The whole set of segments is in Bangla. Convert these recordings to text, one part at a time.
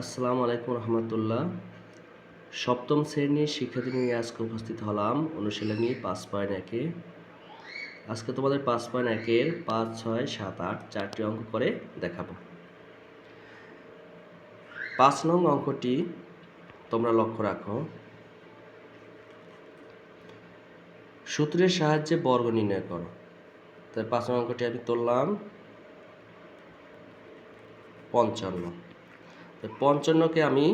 আসসালামু আলাইকুম রহমতুল্লাহ। সপ্তম শ্রেণির শিক্ষার্থী নিয়ে আজকে উপস্থিত হলাম অনুশীলনী পাঁচ পয়েন্ট একে। আজকে তোমাদের পাঁচ পয়েন্ট একের পাঁচ, ছয়, সাত, আট চারটি অঙ্ক করে দেখাবো। পাঁচ নং অঙ্কটি তোমরা লক্ষ্য রাখো। সূত্রের সাহায্যে বর্গ নির্ণয় করো। তাই পাঁচ নং অঙ্কটি আমি তুললাম পঞ্চান্ন। পঞ্চান্নকে আমি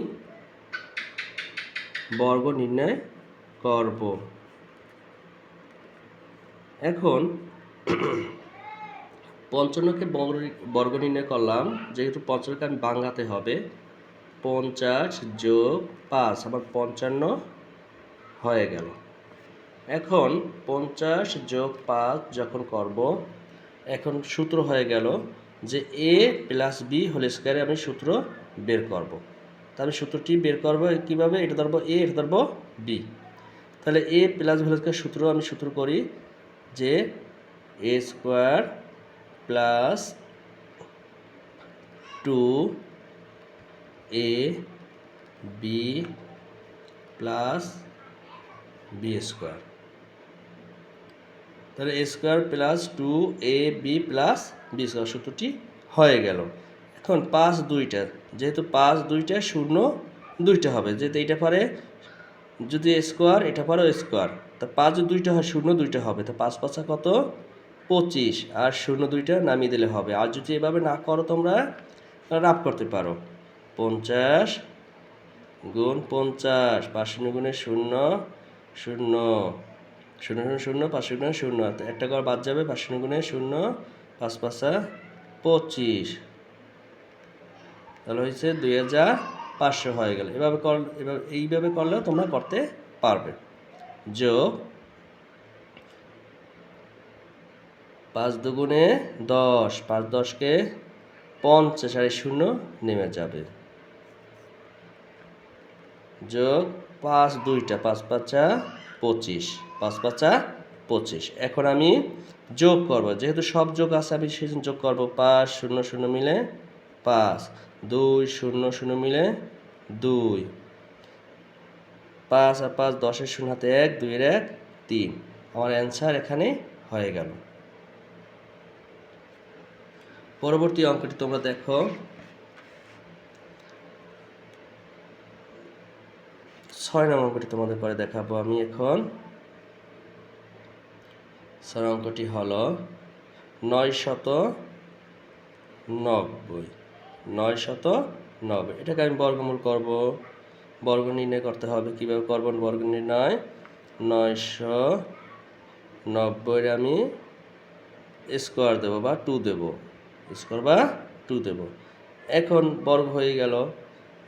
বর্গ নির্ণয় করব। এখন পঞ্চান্নকে বর্গ বর্গ নির্ণয় করলাম, যেহেতু পঞ্চান্নকে আমি বাংলাতে হবে, পঞ্চাশ যোগ পাঁচ, আমার পঞ্চান্ন হয়ে গেল। এখন পঞ্চাশ যোগ পাঁচ যখন করব, এখন সূত্র হয়ে গেল যে এ প্লাস বি হোল স্কোয়ারে আমি সূত্র বের করব। তাহলে সূত্রটি বের করব কীভাবে? এটা ধরবো এ এটা ধরবো বি তাহলে এ প্লাস স্কোয়ার সূত্র আমি সূত্র করি যে A square plus two A B plus B square তাহলে A square plus two A B plus B square সূত্রটি হয়ে গেল। এখন পাঁচ দুইটা, যেহেতু পাঁচ দুইটা শূন্য দুইটা হবে, যেহেতু এইটা পারে যদি স্কোয়ার এটা পারো স্কোয়ার তা পাঁচ দুইটা হয় শূন্য দুইটা হবে, তা পাঁচ পাঁচা কত? পঁচিশ, আর শূন্য দুইটা নামিয়ে দিলে হবে, আর যদি এভাবে না করো তোমরা রাফ করতে পারো, পঞ্চাশ গুণ পঞ্চাশ, পাঁচ শূন্য গুণে শূন্য শূন্য শূন্য শূন্য শূন্য, পাঁচ শূন্য শূন্য একটা ঘর বাদ যাবে, পাঁচ শূন্য গুণে শূন্য, পাঁচ পাঁচা পঁচিশ। তাহলে হয়েছে দুই হাজার পাঁচশো হয়ে গেল। এভাবে কর, এভাবে, এইভাবে করলেও তোমরা করতে পারবে। যোগ পাঁচ দুগুণে দশ, পাঁচ দশকে পঞ্চাশ আর শূন্য নেমে যাবে। যোগ পাঁচ দুইটা, পাঁচ পাঁচা পঁচিশ, পাঁচ পাঁচা পঁচিশ। এখন আমি যোগ করব। যেহেতু সব যোগ আছে, আমি সেই যোগ করব। পাঁচ, শূন্য শূন্য মিলে পাঁচ, দুই, শূন্য শূন্য মিলে দুই। পাঁচ আর পাঁচ দশের শূন্য হাতে এক, দুইয়ের এক, তিন। আমার অ্যান্সার এখানে হয়ে গেল। পরবর্তী অঙ্কটি তোমরা দেখো। ছয় নং অঙ্কটি তোমাদের পরে দেখাবো আমি এখন। ছয় অঙ্কটি হলো নয় শত নব্বই। নয় শত নব্বই। এটাকে আমি বর্গমূল করব। বর্গ নির্ণয় করতে হবে কীভাবে করব? বর্গ নির্ণয় নয়শো নব্বইয়ের আমি স্কোয়ার দেবো বা টু দেবো। স্কোয়ার বা টু দেবো। এখন বর্গ হয়ে গেল।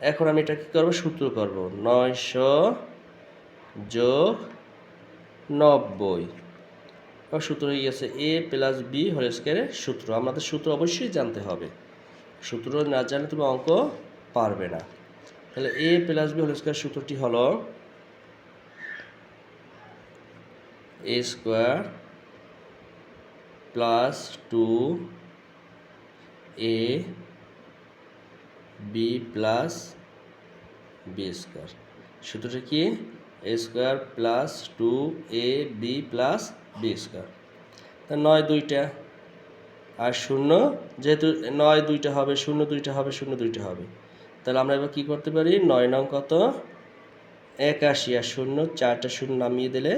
এখন আমি এটা কী করব? সূত্র করব। নয়শো যোগ নব্বই। সূত্র হয়ে গেছে এ প্লাস বি হোল স্কোয়ারের সূত্র। আমাদের সূত্র অবশ্যই জানতে হবে। সূত্র না জানলে তুমি অঙ্ক পারবে না। তাহলে A plus B whole square সূত্রটি হলো A square plus two A B plus B square সূত্রটা কি? A square plus two A B plus B square তা নয় দুইটা। আর শূন্য যেহেতু নয় দুইটা হবে, শূন্য দুইটা হবে, শূন্য দুইটা হবে। তাহলে আমরা এবার কী করতে পারি? নয় নং কত? একাশি আর শূন্য, চারটা শূন্য নামিয়ে দিলে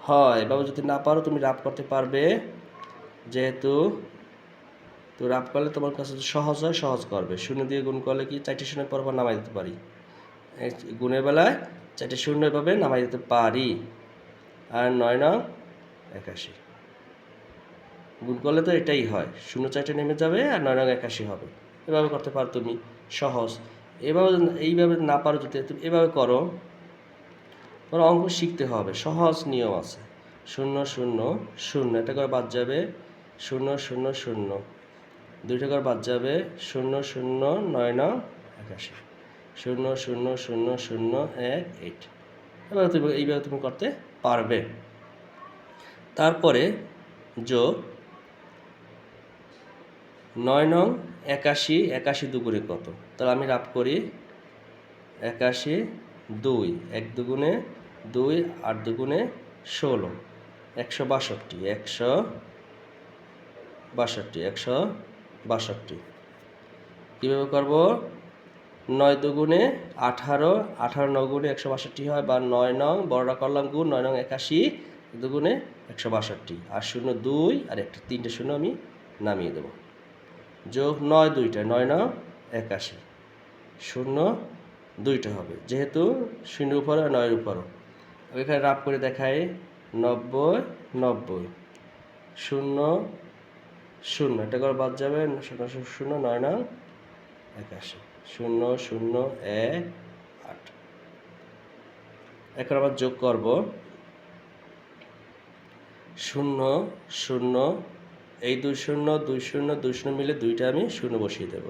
হয়। বাবা যদি না পারো, তুমি রাপ করতে পারবে। যেহেতু তো রাপ করলে তোমার কাছে সহজ হয়, সহজ করবে। শূন্য দিয়ে গুণ করলে কি? চারটে শূন্য পর পর নামাই দিতে পারি। গুণের বেলায় চারটে শূন্য এভাবে নামাই দিতে পারি। আর নয় নং একাশি। গুণ করলে তো এটাই হয়, শূন্য চারটে নেমে যাবে আর নয় নং একাশি হবে। এভাবে করতে পারো তুমি, সহজ। এভাবে এইভাবে না পারো যদি, তুমি এভাবে করো, তোমার অঙ্ক শিখতে হবে, সহজ নিয়ম আছে। শূন্য শূন্য শূন্য এটা করে বাদ যাবে, শূন্য শূন্য শূন্য। দুইটা করে বাদ যাবে, শূন্য শূন্য, নয় নং একাশি। শূন্য শূন্য শূন্য শূন্য, এক এইট এবার তুমি, এইভাবে তুমি করতে পারবে। তারপরে যোগ নয় নং একাশি একাশি দুগুণে কত? তাহলে আমি রাপ করি। একাশি দুই, এক দুগুণে দুই, আট দুগুণে ষোলো। একশো বাষট্টি একশো বাষট্টি একশো বাষট্টি। কীভাবে করব? নয় দুগুণে আঠারো আঠারো নগুণে একশো বাষট্টি হয় বা নয় নং বড়টা করলাম গুণ, নয় নং একাশি দুগুণে একশো বাষট্টি। আর শূন্য দুই, আর একটা তিনটে শূন্য আমি নামিয়ে দেবো। যোগ নয় দুইটা নয় নয় একাশি। শূন্য দুইটা হবে যেহেতু শূন্যের উপরে আর নয়ের উপরও এখানে রাপ করে দেখাই নব্বই নব্বই। শূন্য শূন্য এটা করে বাদ যাবে? শূন্য শূন্য, শূন্য নয় নং একাশি। শূন্য শূন্য এক আট। এখন আবার যোগ করব। শূন্য শূন্য এই দুই শূন্য দুই শূন্য দুই শূন্য মিলে দুইটা আমি শূন্য বসিয়ে দেব।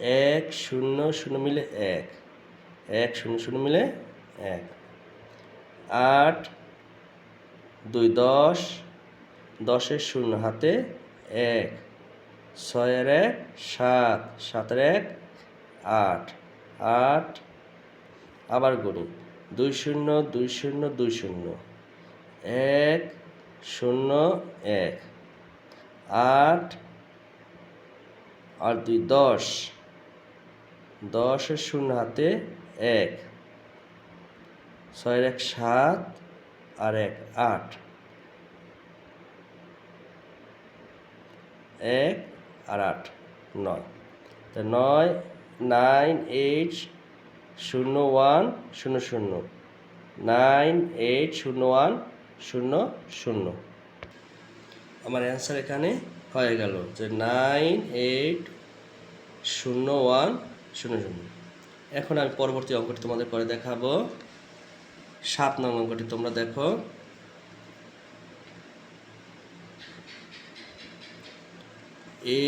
এক শূন্য শূন্য মিলে এক। এক শূন্য শূন্য মিলে এক। আট, দুই দশ, দশের শূন্য হাতে এক। ছয়ের এক, সাত। সাতের এক, আট। আট, আবার গুণি দুই শূন্য দুই শূন্য দুই শূন্য। এক শূন্য, এক। আট, আর দুই দশ। দশের শূন্য হাতে এক। ছয়ের এক সাত, আর এক আট। এক আর আট, নয়। তো নয়, নাইন, এইট, শূন্য ওয়ান, শূন্য শূন্য। নাইন, এইট, শূন্য ওয়ান, শূন্য শূন্য। আমার অ্যান্সার এখানে হয়ে গেল যে নাইন এইট শূন্য ওয়ান শূন্য শূন্য। এখন আমি পরবর্তী অঙ্কটি তোমাদের পরে দেখাবো। সাত নং অঙ্কটি তোমরা দেখো।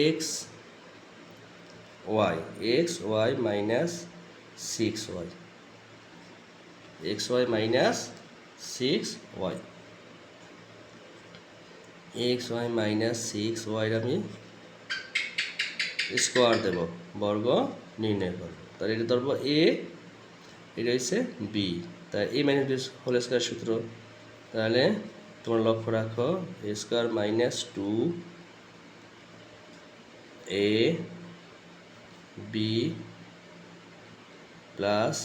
X Y X Y minus six Y X Y minus six Y X Y minus six Y আমি স্কোয়ার দেব। বর্গ নির্ণয় করব। তাহলে এটা ধরবো এ এটা হচ্ছে বি তাই A minus B whole square সূত্র। তাহলে তোমার লক্ষ্য রাখো A square minus two A B plus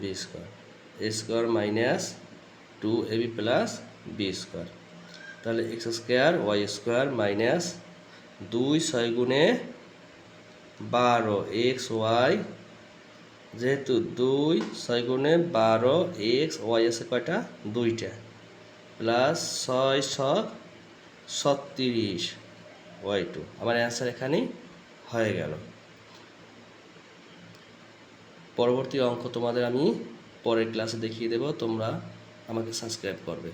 B square A square minus two A B plus B square তাহলে X square Y square minus দুই ছয় গুণে বারো এক্স ওয়াই যেহেতু দুই ছয় গুণে বারো এক্স ওয়াই আছে কয়টা? দুইটা। প্লাস ছয় ছ ছত্রিশ ওয়াই টু আমার অ্যান্সার এখানেই হয়ে গেল। পরবর্তী অঙ্ক তোমাদের আমি পরের ক্লাসে দেখিয়ে দেব, তোমরা আমাকে সাবস্ক্রাইব করবে।